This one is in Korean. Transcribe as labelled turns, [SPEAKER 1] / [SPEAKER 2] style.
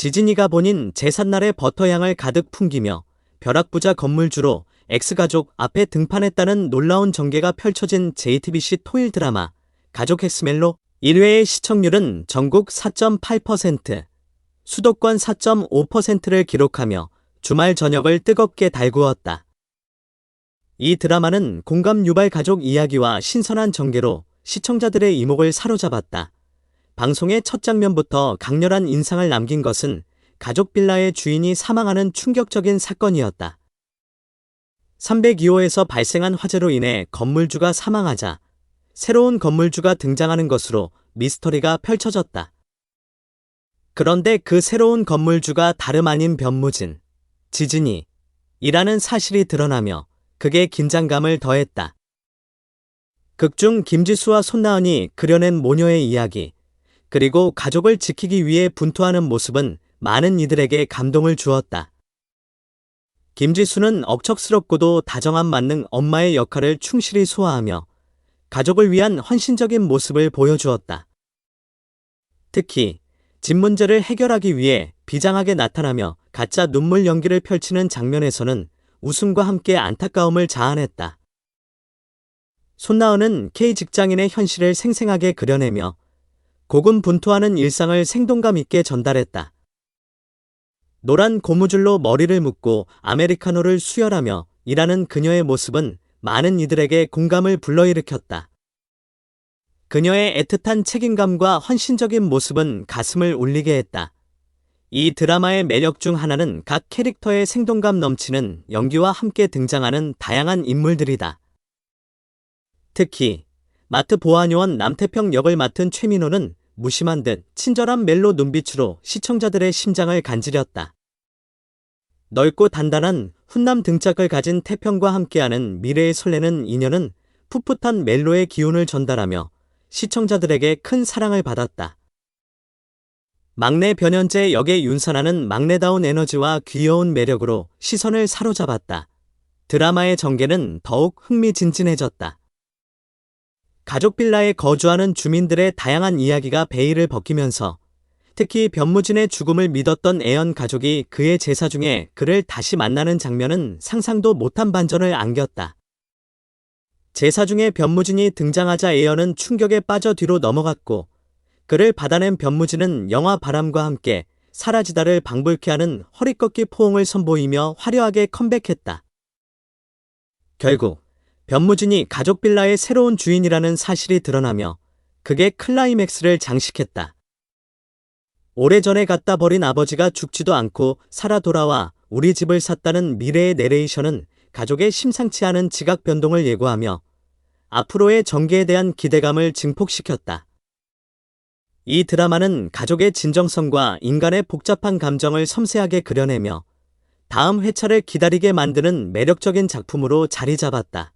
[SPEAKER 1] 지진이가 본인 제삿날에 버터향을 가득 풍기며 벼락부자 건물주로 X가족 앞에 등판했다는 놀라운 전개가 펼쳐진 JTBC 토일 드라마 가족 엑스멜로 1회의 시청률은 전국 4.8%, 수도권 4.5%를 기록하며 주말 저녁을 뜨겁게 달구었다. 이 드라마는 공감 유발 가족 이야기와 신선한 전개로 시청자들의 이목을 사로잡았다. 방송의 첫 장면부터 강렬한 인상을 남긴 것은 가족 빌라의 주인이 사망하는 충격적인 사건이었다. 302호에서 발생한 화재로 인해 건물주가 사망하자 새로운 건물주가 등장하는 것으로 미스터리가 펼쳐졌다. 그런데 그 새로운 건물주가 다름 아닌 변무진, 지진이, 이라는 사실이 드러나며 그게 긴장감을 더했다. 극중 김지수와 손나은이 그려낸 모녀의 이야기, 그리고 가족을 지키기 위해 분투하는 모습은 많은 이들에게 감동을 주었다. 김지수는 억척스럽고도 다정한 만능 엄마의 역할을 충실히 소화하며 가족을 위한 헌신적인 모습을 보여주었다. 특히 집 문제를 해결하기 위해 비장하게 나타나며 가짜 눈물 연기를 펼치는 장면에서는 웃음과 함께 안타까움을 자아냈다. 손나은은 K 직장인의 현실을 생생하게 그려내며 고군분투하는 일상을 생동감 있게 전달했다. 노란 고무줄로 머리를 묶고 아메리카노를 수혈하며 일하는 그녀의 모습은 많은 이들에게 공감을 불러일으켰다. 그녀의 애틋한 책임감과 헌신적인 모습은 가슴을 울리게 했다. 이 드라마의 매력 중 하나는 각 캐릭터의 생동감 넘치는 연기와 함께 등장하는 다양한 인물들이다. 특히 마트 보안요원 남태평 역을 맡은 최민호는 무심한 듯 친절한 멜로 눈빛으로 시청자들의 심장을 간지렸다. 넓고 단단한 훈남 등짝을 가진 태평과 함께하는 미래의 설레는 인연은 풋풋한 멜로의 기운을 전달하며 시청자들에게 큰 사랑을 받았다. 막내 변현재 역의 윤선아는 막내다운 에너지와 귀여운 매력으로 시선을 사로잡았다. 드라마의 전개는 더욱 흥미진진해졌다. 가족 빌라에 거주하는 주민들의 다양한 이야기가 베일을 벗기면서 특히 변무진의 죽음을 믿었던 애연 가족이 그의 제사 중에 그를 다시 만나는 장면은 상상도 못한 반전을 안겼다. 제사 중에 변무진이 등장하자 애연은 충격에 빠져 뒤로 넘어갔고 그를 받아낸 변무진은 영화 바람과 함께 사라지다를 방불케 하는 허리꺾기 포옹을 선보이며 화려하게 컴백했다. 결국 변무진이 가족 빌라의 새로운 주인이라는 사실이 드러나며 그게 클라이맥스를 장식했다. 오래전에 갖다 버린 아버지가 죽지도 않고 살아 돌아와 우리 집을 샀다는 미래의 내레이션은 가족의 심상치 않은 지각 변동을 예고하며 앞으로의 전개에 대한 기대감을 증폭시켰다. 이 드라마는 가족의 진정성과 인간의 복잡한 감정을 섬세하게 그려내며 다음 회차를 기다리게 만드는 매력적인 작품으로 자리 잡았다.